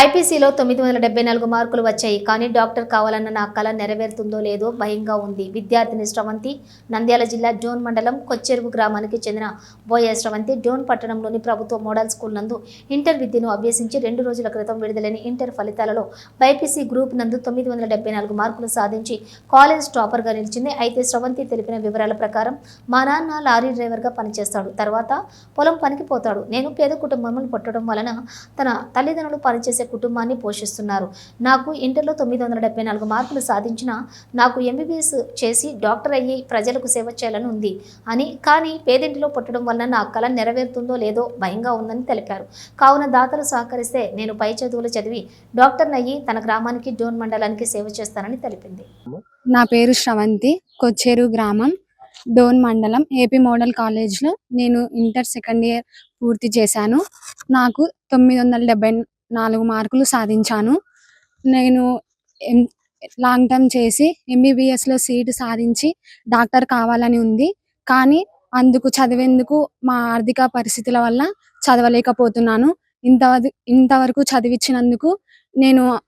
ఐపీసీలో తొమ్మిది వందల డెబ్బై నాలుగు మార్కులు వచ్చాయి. కానీ డాక్టర్ కావాలన్న నా కళ నెరవేరుతుందో లేదో భయంగా ఉంది. విద్యార్థిని శ్రవంతి నంద్యాల జిల్లా డోన్ మండలం కొచ్చెరువు గ్రామానికి చెందిన బోయ శ్రవంతి డోన్ పట్టణంలోని ప్రభుత్వ మోడల్ స్కూల్ నందు ఇంటర్ విద్యను అభ్యసించి రెండు రోజుల క్రితం విడుదలైన ఇంటర్ ఫలితాలలో బైపీసీ గ్రూప్ నందు తొమ్మిది వందల డెబ్బై నాలుగు మార్కులు సాధించి కాలేజ్ టాపర్గా నిలిచింది. అయితే శ్రవంతి తెలిపిన వివరాల ప్రకారం మా నాన్న లారీ డ్రైవర్గా పనిచేస్తాడు. తర్వాత పొలం పనికి పోతాడు. నేను పేద కుటుంబంలో పుట్టడం వలన తన తల్లిదండ్రులు పనిచేసే కుటుంబాన్ని పోషిస్తున్నారు. నాకు ఇంటర్లో తొమ్మిది వందల డెబ్బై నాలుగు మార్కులు సాధించిన నాకు ఎంబీబీఎస్ చేసి డాక్టర్ అయ్యి ప్రజలకు సేవ చేయాలని ఉంది. అని కానీ పేదింటిలో పుట్టడం వలన నా కళ నెరవేరుతుందో లేదో భయంగా ఉందని తెలిపారు. కావున దాతలు సహకరిస్తే నేను పై చదువులు చదివి డాక్టర్ అయ్యి తన గ్రామానికి డోన్ మండలానికి సేవ చేస్తానని తెలిపింది. నా పేరు శ్రవంతి కొచ్చేరు గ్రామం డోన్ మండలం ఏపీ మోడల్ కాలేజ్లో నేను ఇంటర్ సెకండ్ ఇయర్ పూర్తి చేశాను. నాకు తొమ్మిది వందల డెబ్బై నాలుగు మార్కులు సాధించాను. నేను ఎం- లాంగ్ టర్మ్ చేసి ఎంబీబీఎస్లో సీట్ సాధించి డాక్టర్ కావాలని ఉంది. కానీ అందుకు చదివేందుకు మా ఆర్థిక పరిస్థితుల వల్ల చదవలేకపోతున్నాను. ఇంత ఇంతవరకు చదివించినందుకు నేను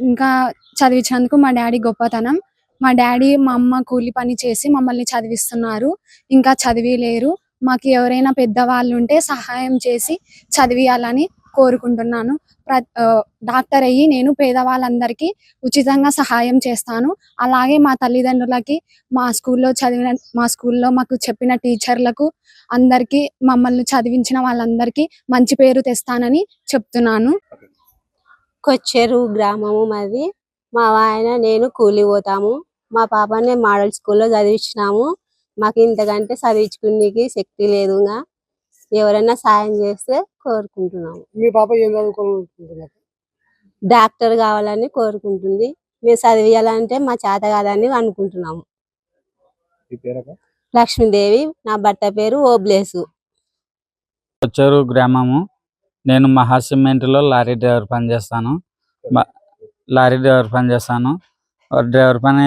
ఇంకా చదివించినందుకు మా డాడీ గొప్పతనం. మా డాడీ మా అమ్మ కూలి పని చేసి మమ్మల్ని చదివిస్తున్నారు. ఇంకా చదివిలేరు. మాకు ఎవరైనా పెద్దవాళ్ళు ఉంటే సహాయం చేసి చదివియాలని కోరుకుంటున్నాను. ప్ర డాక్టర్ అయ్యి నేను పేదవాళ్ళందరికీ ఉచితంగా సహాయం చేస్తాను. అలాగే మా తల్లిదండ్రులకి మా స్కూల్లో చదివిన మా స్కూల్లో మాకు చెప్పిన టీచర్లకు అందరికీ మమ్మల్ని చదివించిన వాళ్ళందరికీ మంచి పేరు తెస్తానని చెప్తున్నాను. కొచ్చేరు గ్రామము మాది. మా ఆయన నేను కూలి పోతాము. మా పాపని మోడల్ స్కూల్లో చదివించినాము. మాకు ఇంతకంటే చదివించుకునేకి శక్తి లేదుగా ఎవరైనా సాయం చేస్తే కోరుకుంటున్నాము. మీ పాప ఏం చదువుకోవాలనుకుంటున్నారు? డాక్టర్ కావాలని కోరుకుంటుంది. మేము చదివియాలంటే మా చేత కాదని అనుకుంటున్నాము. లక్ష్మీదేవి నా భర్త పేరు ఓబ్లేసు. వచ్చారు గ్రామము. నేను మహా సిమెంట్లో లారీ డ్రైవర్ పని చేస్తాను. లారీ డ్రైవర్ పని చేస్తాను. డ్రైవర్ పని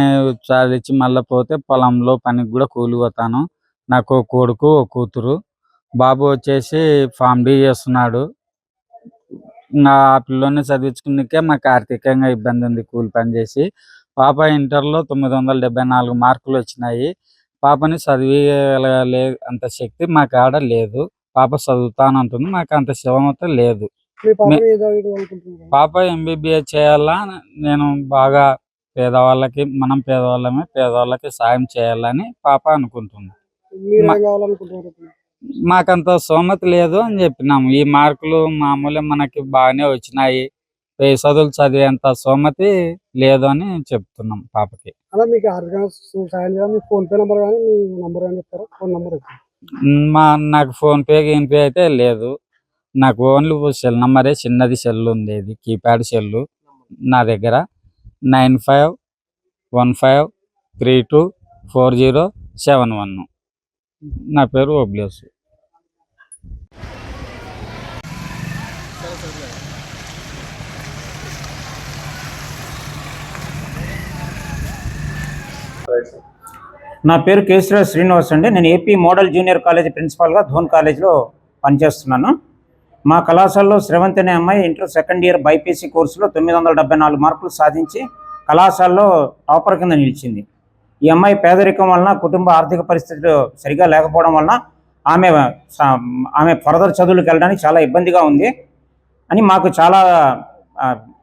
సాధించి మళ్ళీ పోతే పొలంలో పనికి కూడా కూలి పోతాను. నాకు కొడుకు ఒక కూతురు. బాబు వచ్చేసి ఫామ్ డీ చేస్తున్నాడు. నా పిల్లోని చదివించుకునేకే మాకు ఆర్థికంగా ఇబ్బంది ఉంది కూలి పని చేసి. పాప ఇంటర్లో తొమ్మిది వందల డెబ్బై నాలుగు మార్కులు వచ్చినాయి. పాపని చదివేయగలగలే అంత శక్తి మా కాడ లేదు. పాప చదువుతానంటుంది మాకు అంత శివమత లేదు. పాప ఎంబీబీఎస్ చేయాలా? నేను బాగా పేదవాళ్ళకి మనం పేదవాళ్ళమే పేదవాళ్ళకి సాయం చేయాలని పాప అనుకుంటుంది. మాకంత సోమత లేదు అని చెప్పినాము. ఈ మార్కులు మామూలు మనకి బాగానే వచ్చినాయి. ఈ చదువులు చదివేంత సోమతి లేదు అని చెప్తున్నాం పాపకి. అలా మీకు మీ ఫోన్ పే నెంబర్ కానీ మీ నంబర్ కానీ చెప్తారా? ఫోన్ నెంబర్ మా నాకు ఫోన్ పే గీన్ పే అయితే లేదు. నాకు ఓన్లీ సెల్ నెంబరే చిన్నది సెల్ ఉంది ఇది కీప్యాడ్ సెల్ నా దగ్గర. Nine five one five three two four zero seven one. నా పేరు ఓబ్లేసు నా పేరు కేసీరావు శ్రీనివాస్ అండి. నేను ఏపీ మోడల్ జూనియర్ కాలేజ్ ప్రిన్సిపాల్గా ధోన్ కాలేజ్లో పనిచేస్తున్నాను. మా కళాశాలలో శ్రవంత్ అనే అమ్మాయి ఇంటర్ సెకండ్ ఇయర్ బైపీసీ కోర్సులో తొమ్మిది వందల డెబ్బై నాలుగు మార్కులు సాధించి కళాశాలలో టాపర్ కింద నిలిచింది. ఈ అమ్మాయి పేదరికం వలన కుటుంబ ఆర్థిక పరిస్థితులు సరిగా లేకపోవడం వలన ఆమె ఆమె ఫర్దర్ చదువులకు వెళ్ళడానికి చాలా ఇబ్బందిగా ఉంది అని మాకు చాలా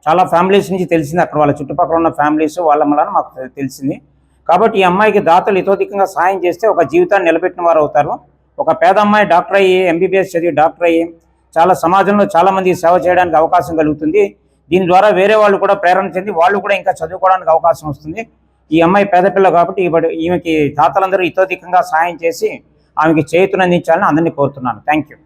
చాలా ఫ్యామిలీస్ నుంచి తెలిసింది. అక్కడ వాళ్ళ చుట్టుపక్కల ఉన్న ఫ్యామిలీస్ వాళ్ళ వలన మాకు తెలిసింది. కాబట్టి ఈ అమ్మాయికి దాతలు ఇతోధికంగా సాయం చేస్తే ఒక జీవితాన్ని నిలబెట్టిన వారు అవుతారు. ఒక పేద అమ్మాయి డాక్టర్ అయ్యి ఎంబీబీఎస్ చదివి డాక్టర్ అయ్యి చాలా సమాజంలో చాలా మంది సేవ చేయడానికి అవకాశం కలుగుతుంది. దీని ద్వారా వేరే వాళ్ళు కూడా ప్రేరణ చెంది వాళ్ళు కూడా ఇంకా చదువుకోవడానికి అవకాశం వస్తుంది. ఈ అమ్మాయి పేదపిల్ల కాబట్టి ఇప్పుడు ఈమెకి దాతలందరూ ఇతోధికంగా సాయం చేసి ఆమెకి చేతునందించాలని అందరినీ కోరుతున్నాను. Thank you